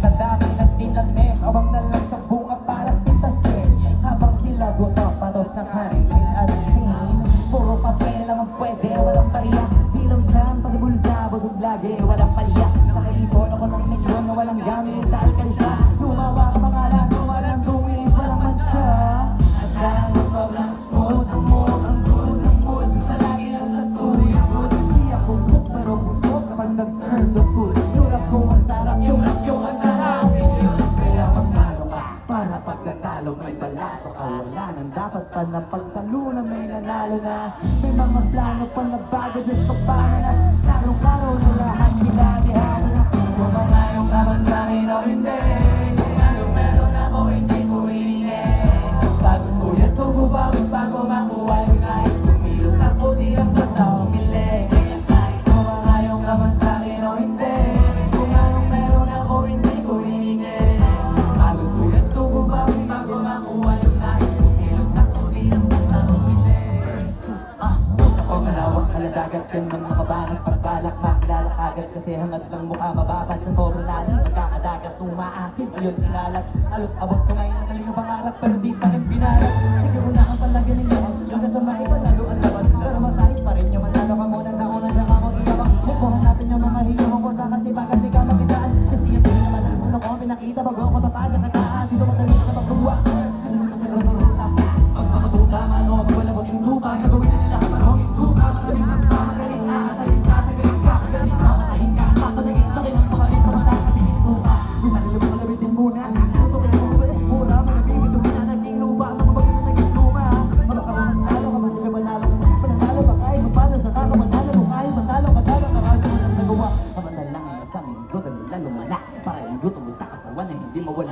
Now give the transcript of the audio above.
Itadami ng tinagme Habang nalang sa bunga para pitasin Habang sila gumapanos ng haringin at sin Puro papel lang pwede, walang pariya. Bilang dyan, pagibulsa, busog lagi, walang palya Nakalibo na ko ng milyon na walang gamit ka, para pagkatalo may balato ka. Wala nang dapat pa na pagtalunan may nanalo na. May mga plano pa na bago, Diyos paano na. Klaro-klaro na lahat sinabihan na. So mga yung kaman sa o hindi akin ng mga bangat Pagbalak makilala agad kasi hangat ng mukha mababal Sa sobrang lalim magkakadagat Umaasin ayun kinalat. Alos abot kamay ng galing ang pangarap Pero di pa rin pinarap. Siguro na ang palagay ninyo Yung kasama iba lalo ang laban. Pero masayos pa rin yung manalo ka muna sa unang drama mong iyabang Mukuhan natin yung mga hiyo ko sa kasi bakit di ka makitaan? Kasi yung naman ang ulo ko pinakita bago ko tatagat